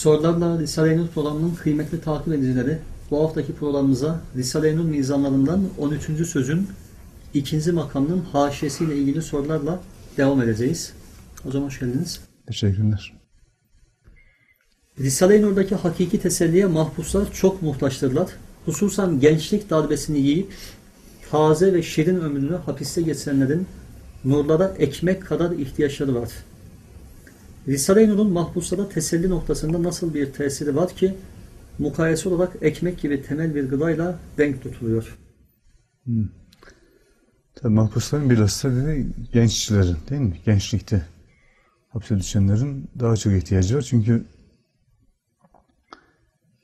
Sorularla Risale-i Nur programının kıymetli takip edicileri bu haftaki programımıza Risale-i Nur mizanlarından 13. sözün ikinci makamının haşiyesiyle ilgili sorularla devam edeceğiz. Hocam hoş geldiniz. Teşekkürler. Risale-i Nur'daki hakiki teselliye mahpuslar çok muhtaçtırlar. Hususan gençlik darbesini yiyip taze ve şirin ömrünü hapiste geçirenlerin nurlara ekmek kadar ihtiyaçları var. Risale-i mahpuslara teselli noktasında nasıl bir tesiri var ki mukayese olarak ekmek gibi temel bir gıdayla denk tutuluyor. Tabii mahpusların bilhassa dedi gençlerin değil mi? Gençlikte hapse düşenlerin daha çok ihtiyacı var. Çünkü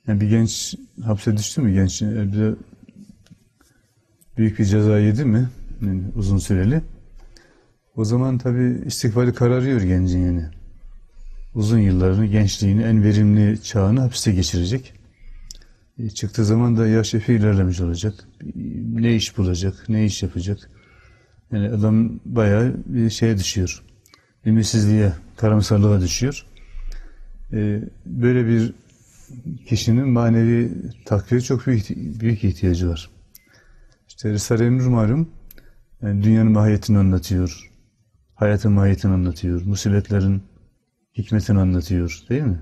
yani bir genç hapse düştü mü genç e, bir büyük bir ceza yedi mi yani uzun süreli o zaman tabii istikbali kararıyor gencin yani. Uzun yıllarını, gençliğini, en verimli çağını hapiste geçirecek. E, çıktığı zaman da yaş epey ilerlemiş olacak. Ne iş bulacak, ne iş yapacak. Yani adam bayağı bir şeye düşüyor. Ümitsizliğe, karamsarlığa düşüyor. E, böyle bir kişinin manevi takviye çok büyük, büyük ihtiyacı var. İşte Risale-i Nur malum yani dünyanın mahiyetini anlatıyor. Hayatın mahiyetini anlatıyor. Musibetlerin hikmetini anlatıyor. Değil mi?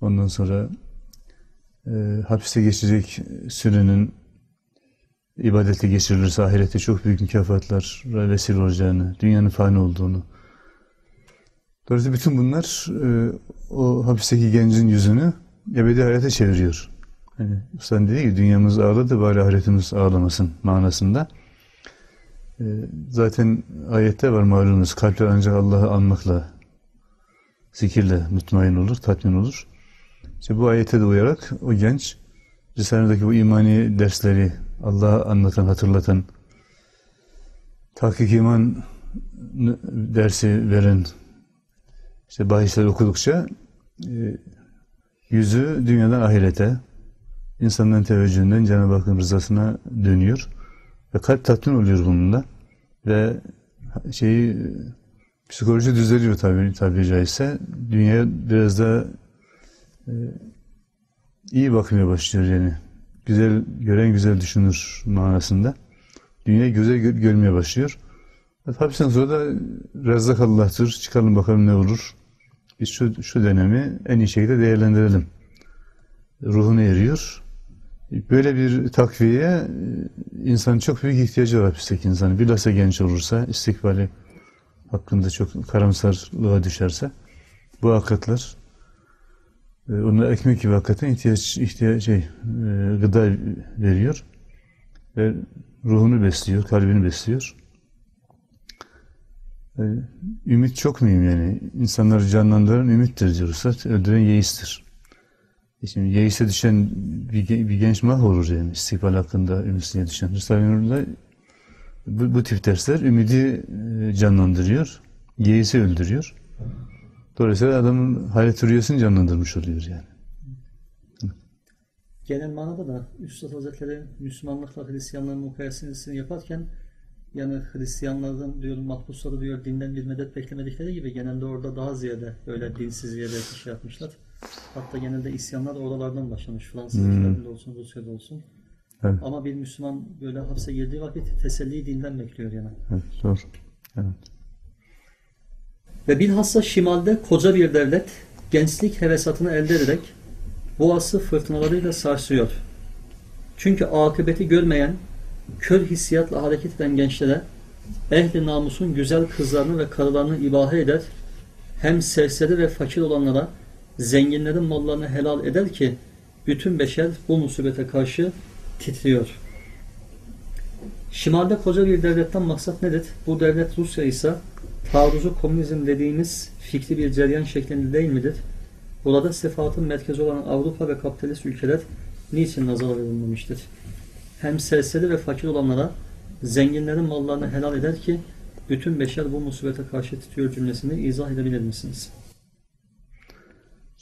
Ondan sonra e, hapiste geçecek sürenin ibadete geçirilirse ahirette çok büyük mükafatlar vesile olacağını, dünyanın fani olduğunu. Dolayısıyla bütün bunlar e, o hapisteki gencin yüzünü ebedi hayata çeviriyor. Hani Usta dedi ki dünyamız ağladı bari ahiretimiz ağlamasın manasında. E, zaten ayette var malumunuz kalpler ancak Allah'ı anmakla zikirle mutmain olur, tatmin olur. İşte bu ayete de uyarak o genç Risale'deki bu imani dersleri Allah'ı anlatan, hatırlatan tahkik iman dersi veren işte bahisler okudukça e, yüzü dünyadan ahirete insanların teveccühünden Cenab-ı Hakk'ın rızasına dönüyor ve kalp tatmin oluyor bununla ve şeyi psikoloji düzeliyor tabi, tabi caizse. Dünyaya biraz da e, iyi bakmaya başlıyor yani. Güzel, gören güzel düşünür manasında. Dünyayı güzel gör, görmeye başlıyor. Hapisten sonra da Rezzak Allah'tır. Çıkalım bakalım ne olur. Biz şu, şu dönemi en iyi şekilde değerlendirelim. Ruhuna eriyor. Böyle bir takviyeye insan çok büyük ihtiyacı var hapisteki insanı. Bilhassa genç olursa, istikbali hakkında çok karamsarlığa düşerse bu hakikatler e, ona ekmek gibi hakikaten ihtiyaç, ihtiyaç şey, e, gıda veriyor ve ruhunu besliyor, kalbini besliyor. E, ümit çok mühim yani. İnsanları canlandıran ümittir diyorsa, öldüren yeistir. Şimdi yeise düşen bir, bir genç mahvolur yani istikbal hakkında ümitsizliğe düşen. Risale-i bu, bu tip dersler ümidi canlandırıyor, yeisi öldürüyor. Dolayısıyla adamın hayat rüyasını canlandırmış oluyor yani. Genel manada da Üstad Hazretleri Müslümanlıkla Hristiyanlığın mukayesesini yaparken yani Hristiyanlardan diyor mahpusları diyor dinden bir medet beklemedikleri gibi genelde orada daha ziyade böyle dinsiz yere şey yapmışlar. Hatta genelde isyanlar oralardan başlamış. Fransa'da hmm. olsun, Rusya'da olsun. Evet. Ama bir Müslüman böyle hapse girdiği vakit teselli dinden bekliyor yani. Evet, zor. Evet. Ve bilhassa şimalde koca bir devlet gençlik hevesatını elde ederek boğası fırtınalarıyla sarsıyor. Çünkü akıbeti görmeyen, kör hissiyatla hareket eden gençlere ehli namusun güzel kızlarını ve karılarını ibahe eder, hem serseri ve fakir olanlara zenginlerin mallarını helal eder ki bütün beşer bu musibete karşı titriyor. Şimalde koca bir devletten maksat nedir? Bu devlet Rusya ise taarruzu komünizm dediğimiz fikri bir ceryan şeklinde değil midir? Burada sefatın merkezi olan Avrupa ve kapitalist ülkeler niçin nazara verilmemiştir? Hem serseri ve fakir olanlara zenginlerin mallarını helal eder ki bütün beşer bu musibete karşı titriyor cümlesini izah edebilir misiniz?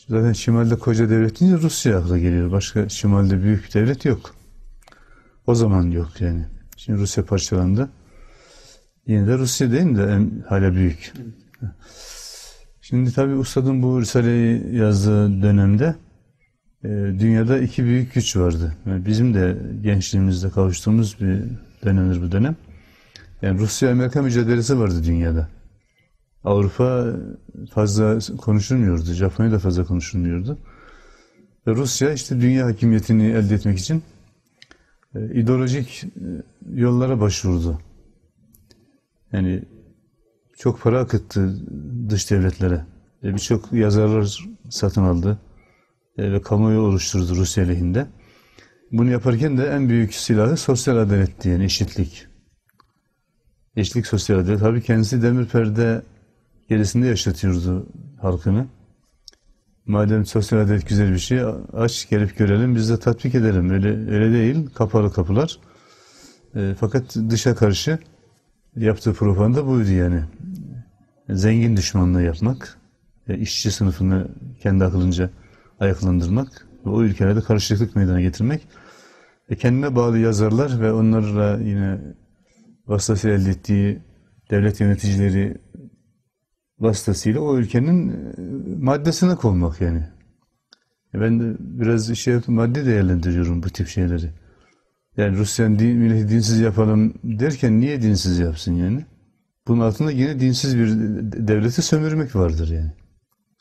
Zaten şimalde koca devlet Rusya akla geliyor. Başka şimalde büyük devlet yok. O zaman yok yani. Şimdi Rusya parçalandı. Yine de Rusya değil de en, hala büyük. Şimdi tabii Ustad'ın bu Risale'yi yazdığı dönemde e, dünyada iki büyük güç vardı. Yani bizim de gençliğimizde kavuştuğumuz bir dönemdir bu dönem. Yani Rusya-Amerika mücadelesi vardı dünyada. Avrupa fazla konuşulmuyordu, Japonya da fazla konuşulmuyordu. Ve Rusya işte dünya hakimiyetini elde etmek için ideolojik e, yollara başvurdu. Yani çok para akıttı dış devletlere. E, Birçok yazarlar satın aldı e, ve kamuoyu oluşturdu Rusya lehinde. Bunu yaparken de en büyük silahı sosyal adalet yani eşitlik. Eşitlik sosyal adalet. Tabii kendisi demir perde gerisinde yaşatıyordu halkını. Madem sosyal adalet güzel bir şey, aç gelip görelim, biz de tatbik edelim. Öyle, öyle değil, kapalı kapılar. E, fakat dışa karşı yaptığı propaganda buydu yani. Zengin düşmanlığı yapmak, e, işçi sınıfını kendi akılınca ayaklandırmak ve o ülkelerde karışıklık meydana getirmek. E, kendine bağlı yazarlar ve onlarla yine vasıtasıyla elde ettiği devlet yöneticileri vasıtasıyla o ülkenin e, maddesine konmak yani. E, ben de biraz şey madde değerlendiriyorum bu tip şeyleri. Yani Rusya'nın din, milleti dinsiz yapalım derken niye dinsiz yapsın yani? Bunun altında yine dinsiz bir devleti sömürmek vardır yani.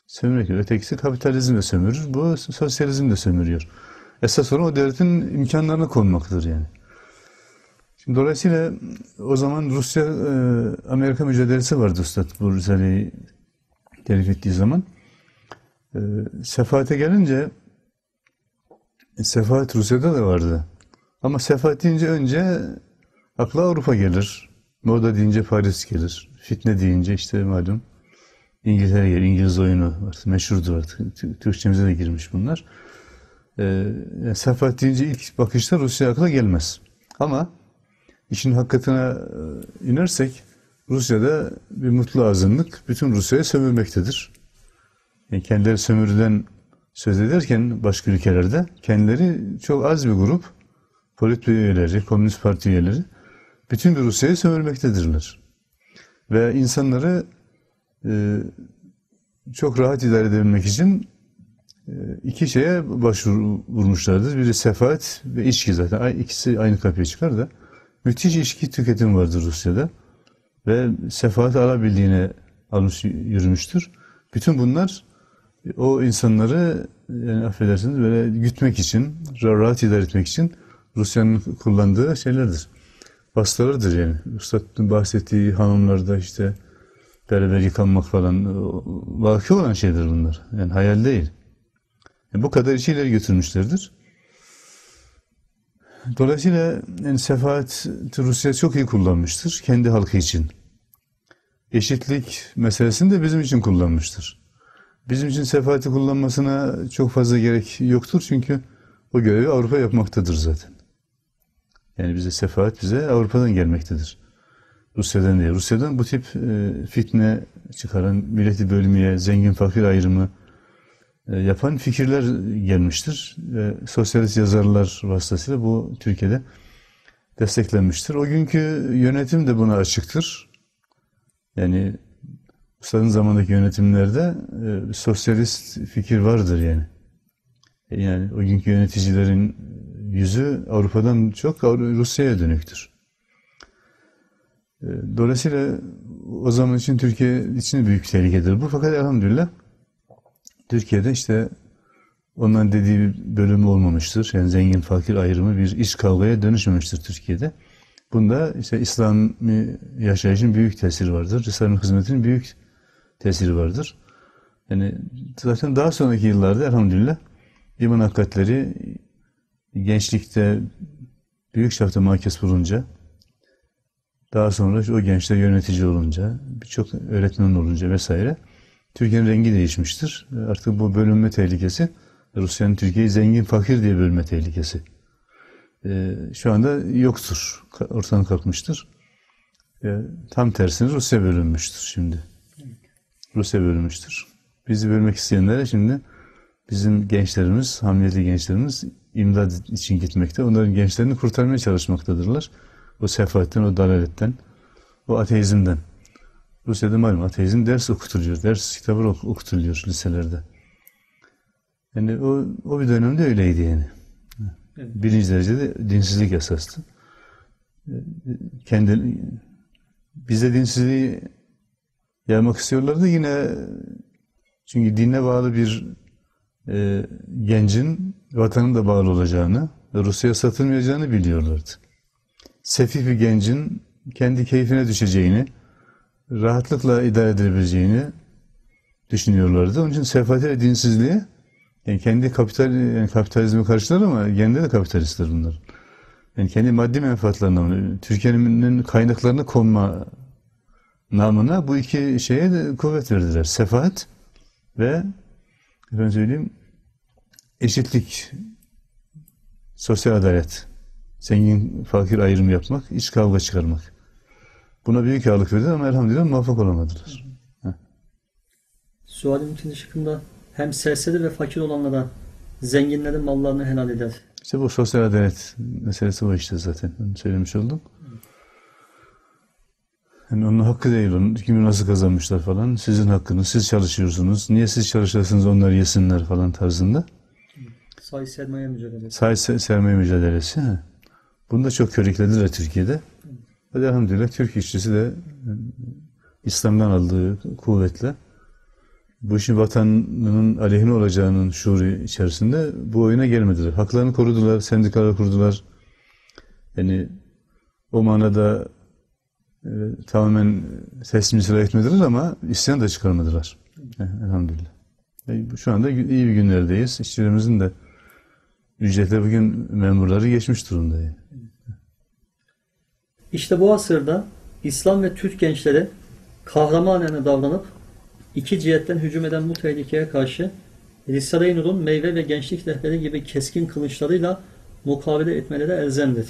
Sömürmek. Ötekisi kapitalizm sömürür. Bu sosyalizm de sömürüyor. Esas olan o devletin imkanlarına konmaktır yani. Şimdi dolayısıyla o zaman Rusya e, Amerika mücadelesi vardı Üstad bu Risale'yi telif ettiği zaman. E, sefaate gelince e, sefaat Rusya'da da vardı. Ama sefaat deyince önce akla Avrupa gelir. Moda deyince Paris gelir. Fitne deyince işte malum İngiltere gelir. İngiliz oyunu artık meşhurdur artık. Türkçemize de girmiş bunlar. Yani sefaat deyince ilk bakışta Rusya akla gelmez. Ama işin hakikatine e, inersek Rusya'da bir mutlu azınlık bütün Rusya'yı sömürmektedir. Yani kendileri sömürüden söz ederken başka ülkelerde kendileri çok az bir grup politbüro üyeleri, komünist parti üyeleri bütün bir Rusya'yı sömürmektedirler. Ve insanları e, çok rahat idare edebilmek için e, iki şeye başvurmuşlardır. Biri sefaat ve içki zaten. İkisi aynı kapıya çıkar da. Müthiş içki tüketim vardır Rusya'da. Ve sefaat alabildiğine almış yürümüştür. Bütün bunlar o insanları yani affedersiniz böyle gütmek için, rahat idare etmek için Rusya'nın kullandığı şeylerdir. Vasıtalardır yani. Üstad'ın bahsettiği hanımlarda işte beraber yıkanmak falan vaki olan şeyler bunlar. Yani hayal değil. Yani bu kadar işi götürmüşlerdir. Dolayısıyla yani sefaat Rusya çok iyi kullanmıştır kendi halkı için. Eşitlik meselesini de bizim için kullanmıştır. Bizim için sefaati kullanmasına çok fazla gerek yoktur çünkü o görevi Avrupa yapmaktadır zaten. Yani bize sefaat bize Avrupa'dan gelmektedir. Rusya'dan değil. Rusya'dan bu tip e, fitne çıkaran, milleti bölmeye, zengin fakir ayrımı yapan fikirler gelmiştir. E, sosyalist yazarlar vasıtasıyla bu Türkiye'de desteklenmiştir. O günkü yönetim de buna açıktır. Yani Ustad'ın zamandaki yönetimlerde e, sosyalist fikir vardır yani. E, yani o günkü yöneticilerin yüzü Avrupa'dan çok Rusya'ya dönüktür. E, dolayısıyla o zaman için Türkiye için büyük tehlikedir bu. Fakat elhamdülillah Türkiye'de işte onların dediği bir bölümü olmamıştır. Yani zengin fakir ayrımı bir iç kavgaya dönüşmemiştir Türkiye'de. Bunda işte İslami yaşayışın büyük tesiri vardır. Risale'nin hizmetinin büyük tesiri vardır. Yani zaten daha sonraki yıllarda elhamdülillah iman hakikatleri gençlikte büyük şafta makes bulunca daha sonra o gençler yönetici olunca, birçok öğretmen olunca vesaire Türkiye'nin rengi değişmiştir. Artık bu bölünme tehlikesi Rusya'nın Türkiye'yi zengin fakir diye bölme tehlikesi. Ee, şu anda yoktur. Ortadan kalkmıştır. Ee, tam tersine Rusya bölünmüştür şimdi. Rusya bölünmüştür. Bizi bölmek isteyenlere şimdi bizim gençlerimiz, hamleli gençlerimiz imdad için gitmekte. Onların gençlerini kurtarmaya çalışmaktadırlar. O sefaatten, o dalaletten, o ateizmden. Rusya'da malum ateizm ders okutuluyor. Ders kitabı ok- okutuluyor liselerde. Yani o, o bir dönemde öyleydi yani. Evet. Birinci derecede dinsizlik esastı. Kendi bize dinsizliği yaymak istiyorlardı yine çünkü dine bağlı bir e, gencin vatanın da bağlı olacağını Rusya'ya satılmayacağını biliyorlardı. Sefih bir gencin kendi keyfine düşeceğini, rahatlıkla idare edebileceğini düşünüyorlardı. Onun için sefahate ve dinsizliğe yani kendi kapital yani kapitalizmi karşılar ama kendi de kapitalistler bunlar. Yani kendi maddi menfaatlerine, Türkiye'nin kaynaklarına konma namına bu iki şeye de kuvvet verdiler. Sefahat ve efendim söyleyeyim eşitlik, sosyal adalet, zengin fakir ayrımı yapmak, iç kavga çıkarmak. Buna büyük ağırlık verdiler ama elhamdülillah muvaffak olamadılar. Sualin ikinci şıkkında hem serseri ve fakir olanlara zenginlerin mallarını helal eder. İşte bu sosyal adalet meselesi o işte zaten. Onu söylemiş oldum. Yani onun hakkı değil onun. Kimi nasıl kazanmışlar falan. Sizin hakkınız. Siz çalışıyorsunuz. Niye siz çalışırsınız onlar yesinler falan tarzında. Sayı sermaye mücadelesi. Se- sermaye mücadelesi. he. Bunu da çok körüklediler Türkiye'de. Hadi elhamdülillah Türk işçisi de e, İslam'dan aldığı kuvvetle bu işin vatanının aleyhine olacağının şuuru içerisinde bu oyuna gelmediler. Haklarını korudular, sendikalar kurdular. Yani o manada e, tamamen teslim silah etmediler ama isyan da çıkarmadılar. E, elhamdülillah. E, bu- şu anda iyi bir günlerdeyiz. İşçilerimizin de ücretler bugün memurları geçmiş durumda. yani. İşte bu asırda İslam ve Türk gençleri kahramanane davranıp iki cihetten hücum eden bu tehlikeye karşı Risale-i Nur'un meyve ve gençlik rehberi gibi keskin kılıçlarıyla mukabele etmeleri elzemdir.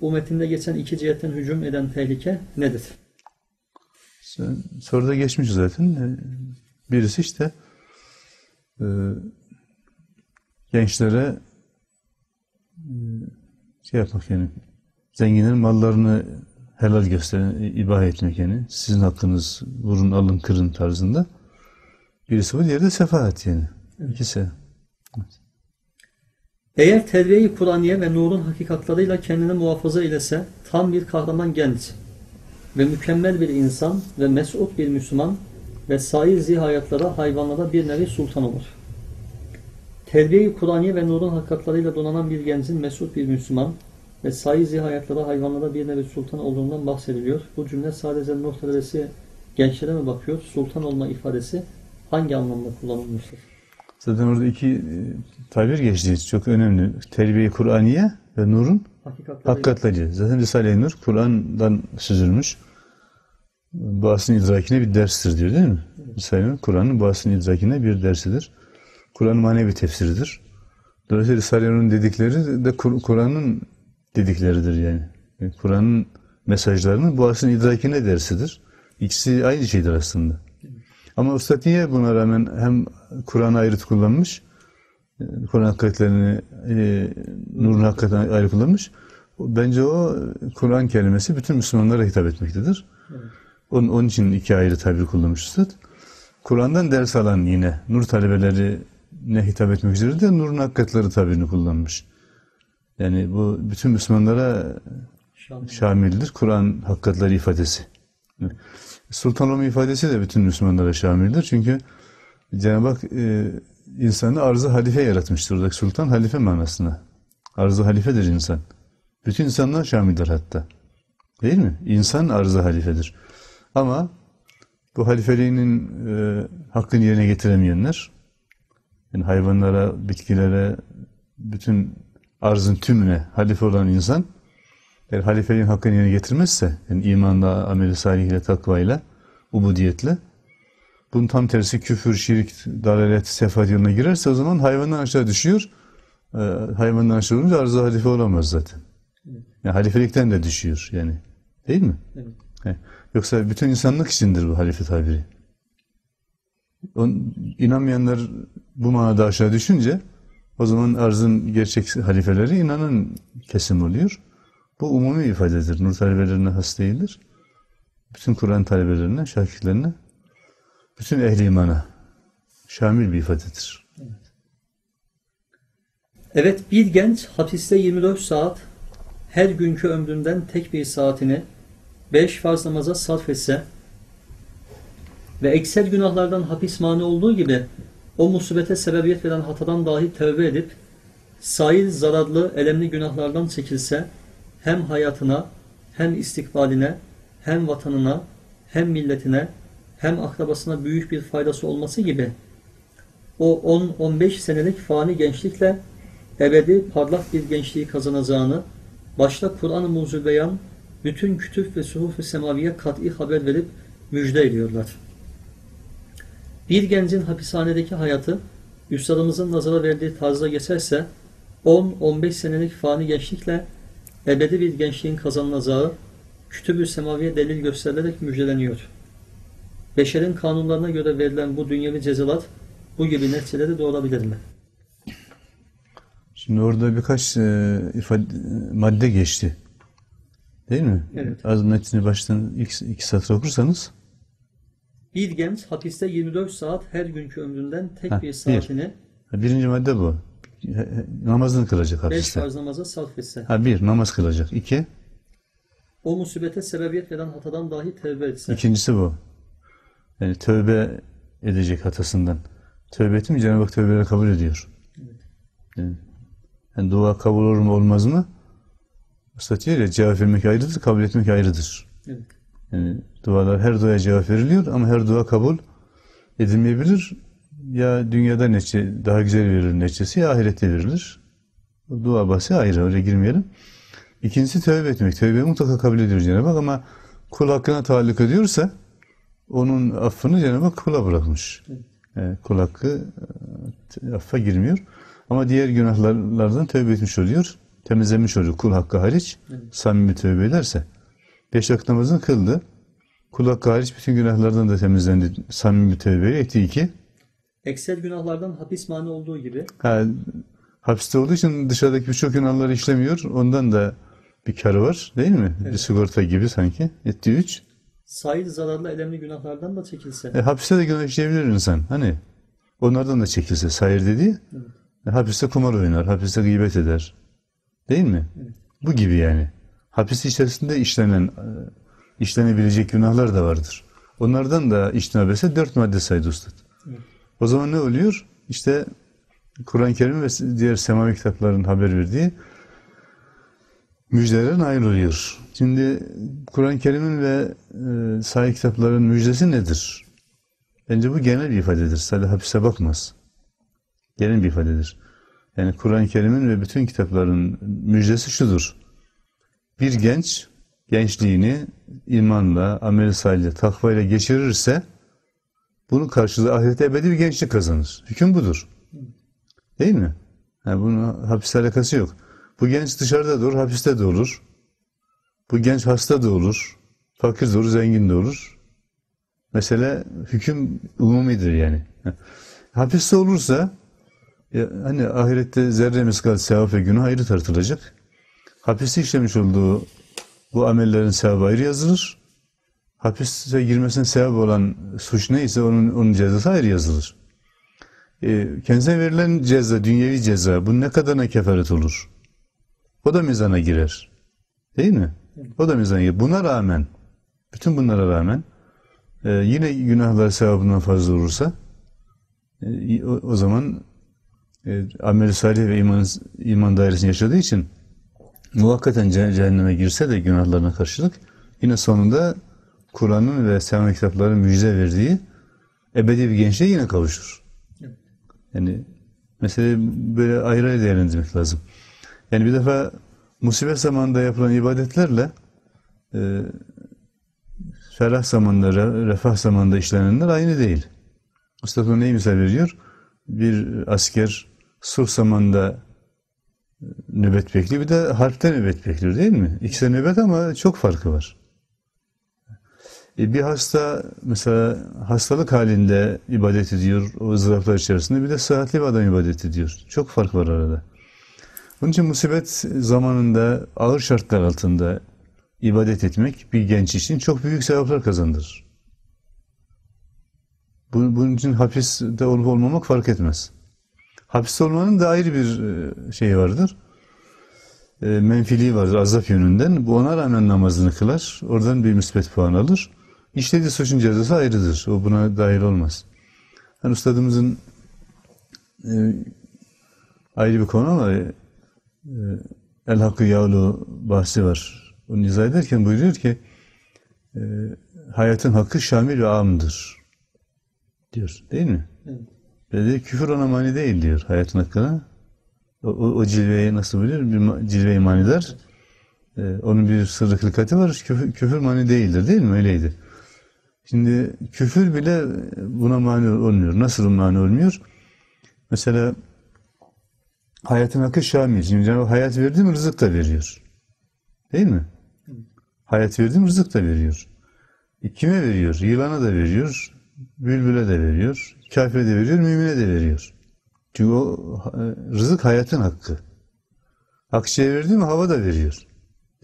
Bu metinde geçen iki cihetten hücum eden tehlike nedir? Soruda geçmiş zaten. E, Birisi işte e, gençlere e, şey yapmak yani zenginlerin mallarını helal gösteren, e, ibahe etmek yani. Sizin hakkınız vurun, alın, kırın tarzında. Birisi bu, diğeri de sefahat yani. İkisi. Eğer terbiye-i Kur'aniye ve nurun hakikatlarıyla kendini muhafaza ilese tam bir kahraman genç ve mükemmel bir insan ve mesut bir Müslüman ve sair zihayatlara, hayvanlara bir nevi sultan olur. Terbiye-i Kur'aniye ve nurun hakikatlarıyla donanan bir gencin mesut bir Müslüman ve sair zihayatlara, hayvanlara bir nevi sultan olduğundan bahsediliyor. Bu cümle sadece Nuh talebesi gençlere mi bakıyor? Sultan olma ifadesi hangi anlamda kullanılmıştır? Zaten orada iki e, tabir geçti. Çok önemli. Terbiye-i Kur'aniye ve nurun Hakikatleri. Zaten Risale-i Nur Kur'an'dan süzülmüş. Bu aslın idrakine bir derstir diyor değil mi? Risale-i Nur Kur'an'ın bu aslın idrakine bir dersidir. Kur'an manevi tefsiridir. Dolayısıyla Risale-i Nur'un dedikleri de Kur- Kur'an'ın dedikleridir yani. Yani Kur'an'ın mesajlarının bu aslın idrakine dersidir. İkisi aynı şeydir aslında. Ama Üstad niye buna rağmen hem Kur'an'ı ayrı kullanmış, Kur'an hakikatlerini e, nurun hakikaten ayrı kullanmış. Bence o Kur'an kelimesi bütün Müslümanlara hitap etmektedir. Evet. Onun, onun için iki ayrı tabir kullanmış Üstad. Kur'an'dan ders alan yine nur talebeleri ne hitap etmek üzere de nurun hakikatleri tabirini kullanmış. Yani bu bütün Müslümanlara Şamil. şamildir. Kur'an hakikatleri ifadesi. Sultan olma ifadesi de bütün Müslümanlara şamildir. Çünkü Cenab-ı Hak e, insanı arzı halife yaratmıştır. Oradaki sultan halife manasına. Arzı halifedir insan. Bütün insanlar şamildir hatta. Değil mi? İnsan arzı halifedir. Ama bu halifeliğinin e, hakkını yerine getiremeyenler, yani hayvanlara, bitkilere, bütün arzın tümüne halife olan insan, eğer halifeliğin hakkını yerine getirmezse, yani imanla, ameli salihle, takvayla, ubudiyetle, bunun tam tersi küfür, şirk, dalalet, sefahat yoluna girerse o zaman hayvandan aşağı düşüyor. Ee, hayvandan aşağı olunca arzu halife olamaz zaten. Yani halifelikten de düşüyor yani. Değil mi? Evet. He. Yoksa bütün insanlık içindir bu halife tabiri. On, inanmayanlar bu manada aşağı düşünce o zaman arzın gerçek halifeleri inanan kesim oluyor. Bu umumi ifadedir. Nur talebelerine has değildir. bütün Kur'an talebelerine, şakirlerine, bütün ehli imana şamil bir ifadedir. Evet bir genç hapiste 24 saat her günkü ömründen tek bir saatini 5 farz namaza sarf etse ve ekser günahlardan hapis mani olduğu gibi o musibete sebebiyet veren hatadan dahi tövbe edip sair zararlı, elemli günahlardan çekilse hem hayatına, hem istikbaline, hem vatanına, hem milletine, hem akrabasına büyük bir faydası olması gibi o 10-15 senelik fani gençlikle ebedi parlak bir gençliği kazanacağını başta Kur'an-ı Muzul Beyan bütün kütüp ve suhuf-ı semaviye kat'i haber verip müjde ediyorlar. Bir gencin hapishanedeki hayatı üstadımızın nazara verdiği tarzda geçerse 10-15 senelik fani gençlikle ebedi bir gençliğin kazanılacağı kütüb-ü semaviye delil gösterilerek müjdeleniyor. Beşerin kanunlarına göre verilen bu dünyevi cezalar bu gibi neticeleri doğurabilir mi? Şimdi orada birkaç e, ifade, madde geçti. Değil mi? Evet. Az metni baştan iki, iki satır okursanız Bir genç hapiste 24 saat her günkü ömründen tek Heh, bir bir. saatini birinci madde bu. Namazını kılacak 5 hapiste. farz namaza sarf etse, Ha bir, namaz kılacak. İki, o musibete sebebiyet veren hatadan dahi tevbe etse, ikincisi bu. Yani tövbe edecek hatasından. Tövbe etti mi Cenab-ı Hak tövbeleri kabul ediyor. Yani, yani dua kabul olur mu olmaz mı? Usta diyor ya cevap vermek ayrıdır, kabul etmek ayrıdır. Evet. Yani dualar her duaya cevap veriliyor ama her dua kabul edilmeyebilir. Ya dünyada neçe daha güzel verilir neçesi ya ahirette verilir. Dua bahsi ayrı oraya girmeyelim. İkincisi tövbe etmek. Tövbe mutlaka kabul ediyor Cenab-ı Hak ama kul hakkına taalluk ediyorsa onun affını Cenab-ı Hak kula bırakmış. Yani kul hakkı e, affa girmiyor. Ama diğer günahlardan tövbe etmiş oluyor. Temizlemiş oluyor kul hakkı hariç. Evet. Samimi tövbe ederse. Beş vakit namazını kıldı. Kul hakkı hariç bütün günahlardan da temizlendi. Samimi tövbe etti iki. ekser günahlardan hapis mani olduğu gibi Ha, hapiste olduğu için dışarıdaki birçok günahları işlemiyor. Ondan da bir karı var değil mi? Bir Evet. sigorta gibi sanki. Etti üç. sair zararlı elemli günahlardan da çekilse, E, hapiste de günah işleyebilir insan. Hani onlardan da çekilse sayır dediği. Evet. E, hapiste kumar oynar, hapiste gıybet eder. Değil mi? Bu gibi yani. Hapis içerisinde işlenen, e, işlenebilecek günahlar da vardır. Onlardan da içtinab etse dört madde saydı Üstad. Evet. O zaman ne oluyor? İşte Kur'an-ı Kerim ve diğer semavi kitapların haber verdiği müjdeler nail oluyor. Şimdi Kur'an-ı Kerim'in ve e, sahih kitapların müjdesi nedir? Bence bu genel bir ifadedir. Sadece hapise bakmaz. Genel bir ifadedir. Yani Kur'an-ı Kerim'in ve bütün kitapların müjdesi şudur. Bir genç gençliğini imanla, amel-i salih, takvayla geçirirse bunun karşılığı ahirette ebedi bir gençlik kazanır. Hüküm budur. Değil mi? Yani bunun hapis alakası yok. Bu genç dışarıda da olur, hapiste de olur. Bu genç hasta da olur, fakir de olur, zengin de olur. Mesele hüküm umumidir yani. Hapiste olursa ya, hani ahirette zerre miskal sevap ve günah ayrı tartılacak. Hapiste işlemiş olduğu bu amellerin sevabı ayrı yazılır. Hapiste girmesine sebep olan suç neyse onun, onun cezası ayrı yazılır. E, kendisine verilen ceza, dünyevi ceza, bu ne kadarına kefaret olur? O da mizana girer. Değil mi? O da mizana girer. Buna rağmen, bütün bunlara rağmen e, yine günahlar sevabından fazla olursa e, o, o zaman e, amel-i salih ve iman, iman dairesini yaşadığı için muvakkaten ce- cehenneme girse de günahlarına karşılık yine sonunda Kur'an'ın ve semavi kitapların müjde verdiği ebedi bir gençliğe yine kavuşur. Yani mesele böyle ayrı ayrı değerlendirmek lazım. Yani bir defa musibet zamanında yapılan ibadetlerle e, ferah zamanında, re- refah zamanında işlenenler aynı değil. Mustafa neyi misal veriyor? Bir asker sulh zamanında nöbet bekliyor, bir de harpte nöbet bekliyor değil mi? İkisi de nöbet ama çok farkı var. E, bir hasta mesela hastalık halinde ibadet ediyor o ızdıraplar içerisinde bir de sıhhatli bir adam ibadet ediyor. Çok fark var arada. Onun için musibet zamanında ağır şartlar altında ibadet etmek bir genç için çok büyük sevaplar kazandırır. Bunun için hapiste olup olmamak fark etmez. Hapiste olmanın da ayrı bir şey vardır. E, menfiliği vardır azap yönünden. Bu ona rağmen namazını kılar. Oradan bir müsbet puan alır. İşlediği suçun cezası ayrıdır. O buna dahil olmaz. Yani ustadımızın e, ayrı bir konu ama e, El Hakkı Yağlu bahsi var. Onu izah ederken buyuruyor ki e, hayatın hakkı şamil ve amdır diyor. Değil mi? Evet. Ve küfür ona mani değil diyor hayatın hakkına. O, o, cilveyi nasıl biliyor? Bir cilve-i manidar. Ee, onun bir sırrı hılkati var. Küfür, küfür mani değildir değil mi? Öyleydi. Şimdi küfür bile buna mani olmuyor. Nasıl mani olmuyor? Mesela hayatın hakkı şamil. Şimdi hayat verdi mi rızık da veriyor. Değil mi? Hayat verdi mi rızık da veriyor. E, kime veriyor? Yılana da veriyor. Bülbüle de veriyor. Kafire de veriyor. Mümine de veriyor. Çünkü o rızık hayatın hakkı. Akçeye verdi mi hava da veriyor.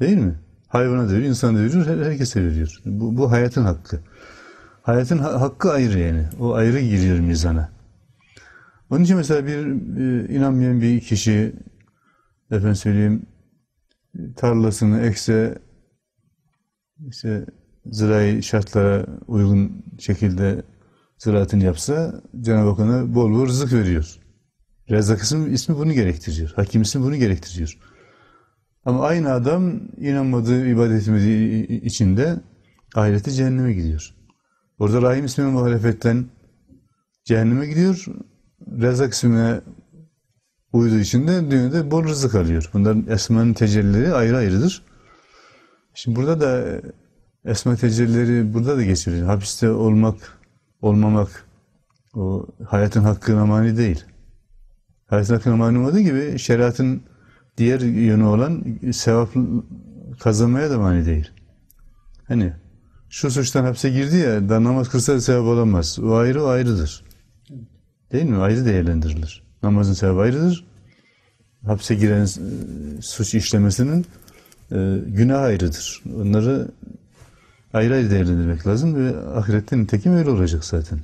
Değil mi? Hayvana da veriyor, insana da veriyor, her, herkese veriyor. Bu, bu hayatın hakkı. Hayatın ha hakkı ayrı yani. O ayrı giriyor mizana. Onun için mesela bir e, inanmayan bir kişi efendim söyleyeyim tarlasını ekse işte zirai şartlara uygun şekilde ziraatını yapsa Cenab-ı Hak bol bol rızık veriyor. Rezzak ismi, ismi bunu gerektiriyor. Hakim ismi bunu gerektiriyor. Ama aynı adam inanmadığı, ibadet etmediği içinde ahirette cehenneme gidiyor. Orada Rahim ismine muhalefetten cehenneme gidiyor. Rezzak ismine uyduğu için de dünyada bol rızık alıyor. Bunların esmanın tecellileri ayrı ayrıdır. Şimdi burada da esma tecellileri burada da geçiriyor. Hapiste olmak, olmamak o hayatın hakkına mani değil. Hayatın hakkına mani olmadığı gibi şeriatın diğer yönü olan sevap kazanmaya da mani değil. Hani şu suçtan hapse girdi ya, da namaz kılsa sevap olamaz. O ayrı, o ayrıdır. Değil mi? Ayrı değerlendirilir. Namazın sevabı ayrıdır. Hapse giren e, suç işlemesinin e, günah ayrıdır. Onları ayrı ayrı değerlendirmek lazım ve ahirette nitekim öyle olacak zaten.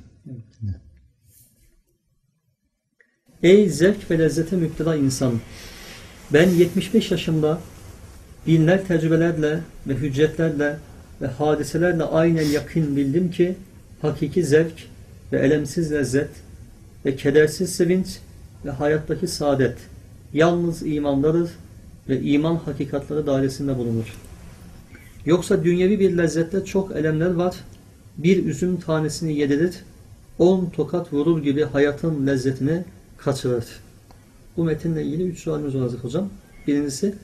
Ey zevk ve lezzete müptela insan! Ben 75 yaşımda binler tecrübelerle ve hüccetlerle ve hadiselerle aynen yakın bildim ki hakiki zevk ve elemsiz lezzet ve kedersiz sevinç ve hayattaki saadet yalnız imanlarız ve iman hakikatları dairesinde bulunur. Yoksa dünyevi bir lezzette çok elemler var. Bir üzüm tanesini yedirir, on tokat vurur gibi hayatın lezzetini kaçırır. Bu metinle ilgili üç sualimiz olacak hocam. Birincisi,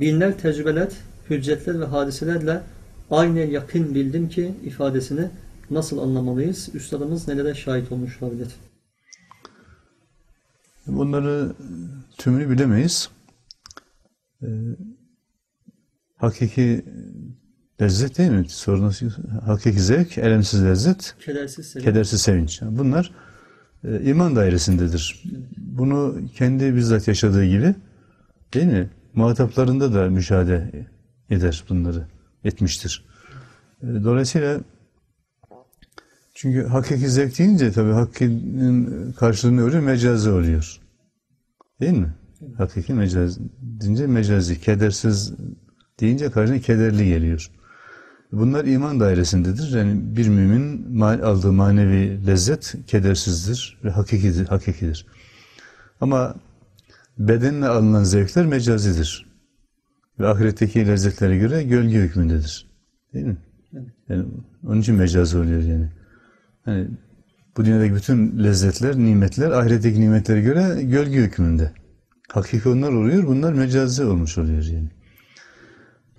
binler tecrübeler, hüccetler ve hadiselerle aynen yakın bildim ki ifadesini nasıl anlamalıyız? Üstadımız nelere şahit olmuş olabilir? Bunları tümünü bilemeyiz. Ee, hakiki lezzet değil mi? Sorun hakiki zevk, elemsiz lezzet, kedersiz sevinç. Kedersiz sevinç. Bunlar iman dairesindedir. Bunu kendi bizzat yaşadığı gibi değil mi? Muhataplarında da müşahede eder bunları, etmiştir. E, dolayısıyla çünkü hakiki zevk deyince tabii hakkinin karşılığını örüyor, mecazi oluyor. Değil mi? Hakiki mecaz deyince mecazi, kedersiz deyince karşına kederli geliyor. Bunlar iman dairesindedir. Yani bir mümin aldığı manevi lezzet kedersizdir ve hakikidir. hakikidir. Ama bedenle alınan zevkler mecazidir. Ve ahiretteki lezzetlere göre gölge hükmündedir. Değil mi? Yani onun için mecazi oluyor yani. yani bu dünyadaki bütün lezzetler, nimetler ahiretteki nimetlere göre gölge hükmünde. Hakiki onlar oluyor, bunlar mecazi olmuş oluyor yani.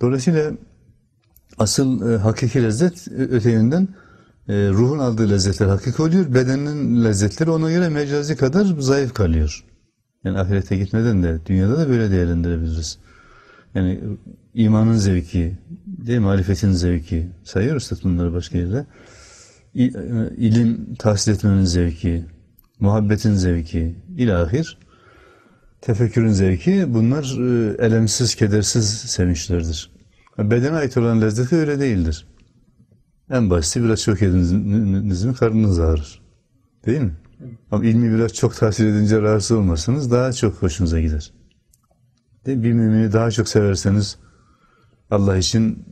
Dolayısıyla asıl e, hakiki lezzet öte yönden e, ruhun aldığı lezzetler hakiki oluyor. Bedenin lezzetleri ona göre mecazi kadar zayıf kalıyor. Yani ahirete gitmeden de dünyada da böyle değerlendirebiliriz. Yani imanın zevki, değil marifetin zevki, sayıyoruz Üstad bunları başka yerde. E, ilim tahsil etmenin zevki, muhabbetin zevki, ilahir, tefekkürün zevki bunlar e, elemsiz, kedersiz sevinçlerdir. Bedene ait olan lezzeti öyle değildir. En basiti biraz çok yediniz mi karnınız ağrır. Değil mi? Ama ilmi biraz çok tahsil edince rahatsız olmasanız daha çok hoşunuza gider. Değil mi? Bir mümini daha çok severseniz Allah için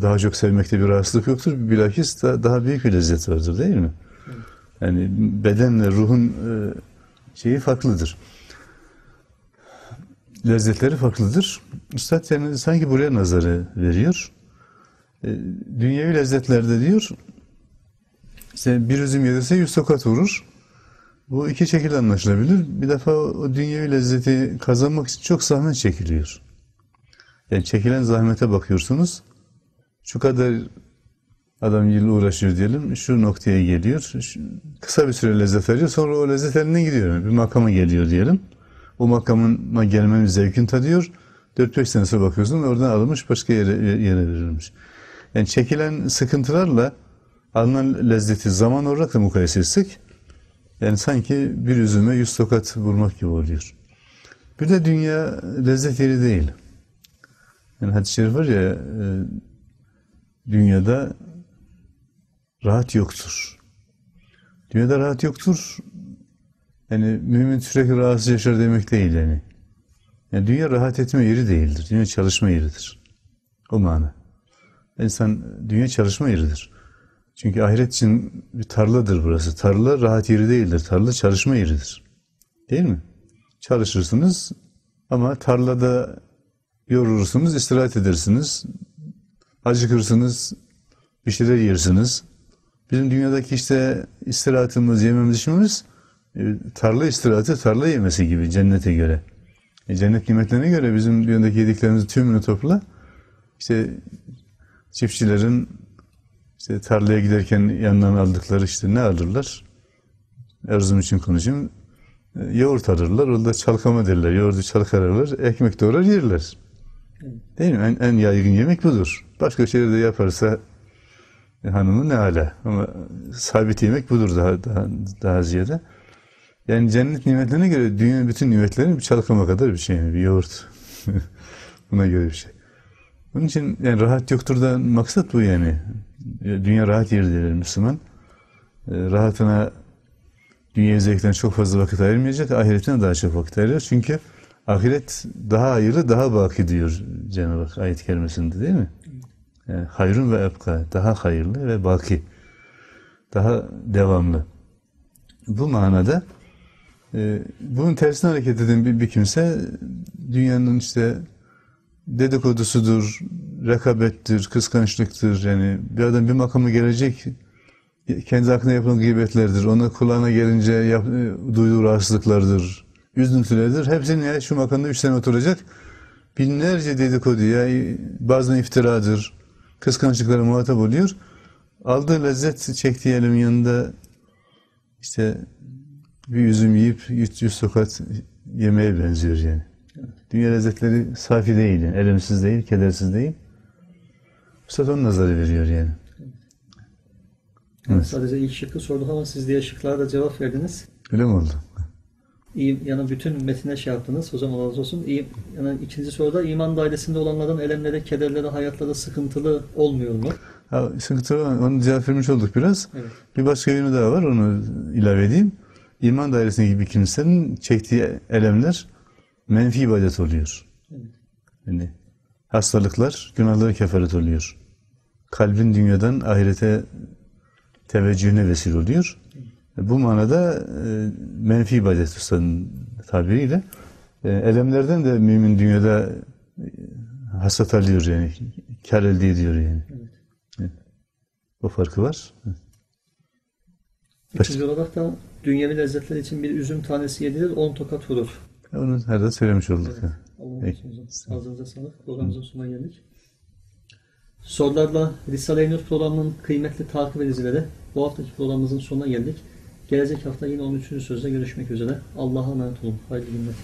daha çok sevmekte bir rahatsızlık yoktur. Bilakis da, daha büyük bir lezzet vardır değil mi? Yani bedenle ruhun e, şeyi farklıdır. Lezzetleri farklıdır. Üstad yani sanki buraya nazarı veriyor. E, dünyevi lezzetlerde diyor işte bir üzüm yedirse yüz tokat vurur. Bu iki şekilde anlaşılabilir. Bir defa o dünyevi lezzeti kazanmak için çok zahmet çekiliyor. Yani çekilen zahmete bakıyorsunuz. Şu kadar adam yıl uğraşıyor diyelim. Şu noktaya geliyor. Şu, kısa bir süre lezzet veriyor. Sonra o lezzet eline gidiyor. Bir makama geliyor diyelim. O makamına gelmenin zevkini tadıyor. 4-5 senesine bakıyorsun oradan alınmış başka yere, yere verilmiş. Yani çekilen sıkıntılarla alınan lezzeti zaman olarak da mukayese etsek yani sanki bir üzüme yüz tokat vurmak gibi oluyor. Bir de dünya lezzet yeri değil. Yani hadis-i şerif var ya e, dünyada rahat yoktur. Dünyada rahat yoktur. Yani mümin sürekli rahatsız yaşar demek değil yani. Yani dünya rahat etme yeri değildir. Dünya çalışma yeridir. O mana. İnsan dünya çalışma yeridir. Çünkü ahiret için bir tarladır burası. Tarla rahat yeri değildir. Tarla çalışma yeridir. Değil mi? Çalışırsınız ama tarlada yorulursunuz, istirahat edersiniz. Acıkırsınız, bir şeyler yersiniz. Bizim dünyadaki işte istirahatımız, yememiz, içmemiz tarla istirahatı, tarla yemesi gibi cennete göre. E, cennet nimetlerine göre bizim dünyadaki yediklerimizin tümünü topla. İşte çiftçilerin işte tarlaya giderken yanlarına aldıkları işte ne alırlar? Erzum için konuşayım. E, yoğurt alırlar. Orada çalkama derler. Yoğurdu çalkarırlar. Ekmek doğrar yerler. Değil mi? En, en yaygın yemek budur. Başka şeyler de yaparsa e, hanımı ne hala. Ama sabit yemek budur daha, daha, daha ziyade. Yani cennet nimetlerine göre dünyanın bütün nimetlerin bir çalkama kadar bir şey. Yani bir yoğurt. Buna göre bir şey. Bunun için yani rahat yoktur da maksat bu yani. Dünya rahat yeridir Müslüman. E, rahatına dünya zevkten çok fazla vakit ayırmayacak, ahiretine daha çok vakit ayırır. Çünkü ahiret daha hayırlı, daha baki diyor Cenab-ı Hak ayet kerimesinde değil mi? Yani hayrun ve ebka, daha hayırlı ve baki, daha devamlı. Bu manada bunun tersine hareket eden bir, bir kimse dünyanın işte dedikodusudur, rekabettir, kıskançlıktır. Yani bir adam bir makamı gelecek, kendi hakkında yapılan gıybetlerdir. Ona kulağına gelince yap, duyduğu rahatsızlıklardır, üzüntülerdir. Hepsinin ya şu makamda üç sene oturacak. Binlerce dedikodu ya bazen iftiradır, kıskançlıklara muhatap oluyor. Aldığı lezzet çektiği elimin yanında işte bir üzüm yiyip yüz, yüz sokat yemeğe benziyor yani. Dünya lezzetleri safi değil, yani. elemsiz değil, kedersiz değil. Üstad onun nazarı veriyor yani. Evet. Sadece ilk şıkkı sorduk ama siz diğer şıklara da cevap verdiniz. Öyle mi oldu? İyi, yani bütün metine şey yaptınız. O zaman razı olsun. İyi, yani ikinci soruda iman dairesinde olanların elemleri, kederleri, hayatları sıkıntılı olmuyor mu? Ha, sıkıntılı onu cevap vermiş olduk biraz. Evet. Bir başka yönü daha var. Onu ilave edeyim. İman dairesindeki bir kimsenin çektiği elemler menfi ibadet oluyor. Evet. Yani hastalıklar günahları kefaret oluyor. Kalbin dünyadan ahirete teveccühüne vesile oluyor. Bu manada e, menfi ibadet ustanın tabiriyle e, elemlerden de mümin dünyada e, hasat alıyor yani. Kar elde ediyor yani. Evet. Evet. O farkı var. İkinci olarak da dünyevi lezzetler için bir üzüm tanesi yedirir, on tokat vurur. Onu her de söylemiş olduk. Evet. Olun. Ağzınıza sağlık. Programımızın sonuna geldik. Sorularla Risale-i Nur programının kıymetli takip edicileri bu haftaki programımızın sonuna geldik. Gelecek hafta yine 13. sözde görüşmek üzere. Allah'a emanet olun. Hayırlı günler.